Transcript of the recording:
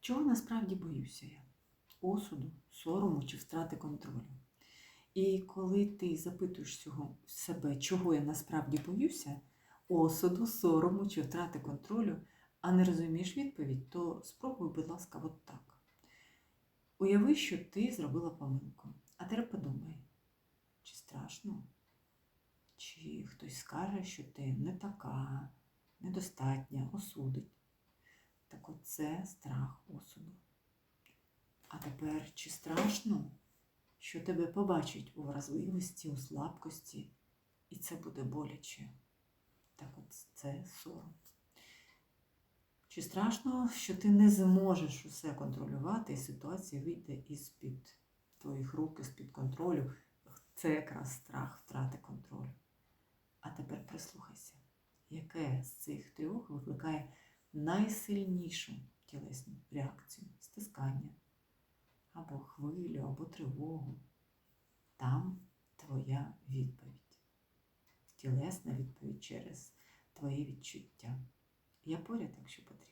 Чого насправді боюся я? Осуду, сорому чи втрати контролю. І коли ти запитуєш цього себе, чого я насправді боюся, осуду, сорому чи втрати контролю, а не розумієш відповідь, то спробуй, будь ласка, от так. Уяви, що ти зробила помилку. А тепер подумай, чи страшно? Чи хтось скаже, що ти не така, недостатня, осудить. Це страх осуду. А тепер чи страшно, що тебе побачать у вразливості, у слабкості, і це буде боляче? Так от це сором. Чи страшно, що ти не зможеш усе контролювати, і ситуація вийде із-під твоїх рук, із-під контролю? Це якраз страх втрати контролю. А тепер прислухайся, яке з цих трьох викликає найсильнішу тілесну реакцію стискання або хвилю, або тривогу. Там твоя відповідь. Тілесна відповідь через твої відчуття. Я поряд, якщо потрібно.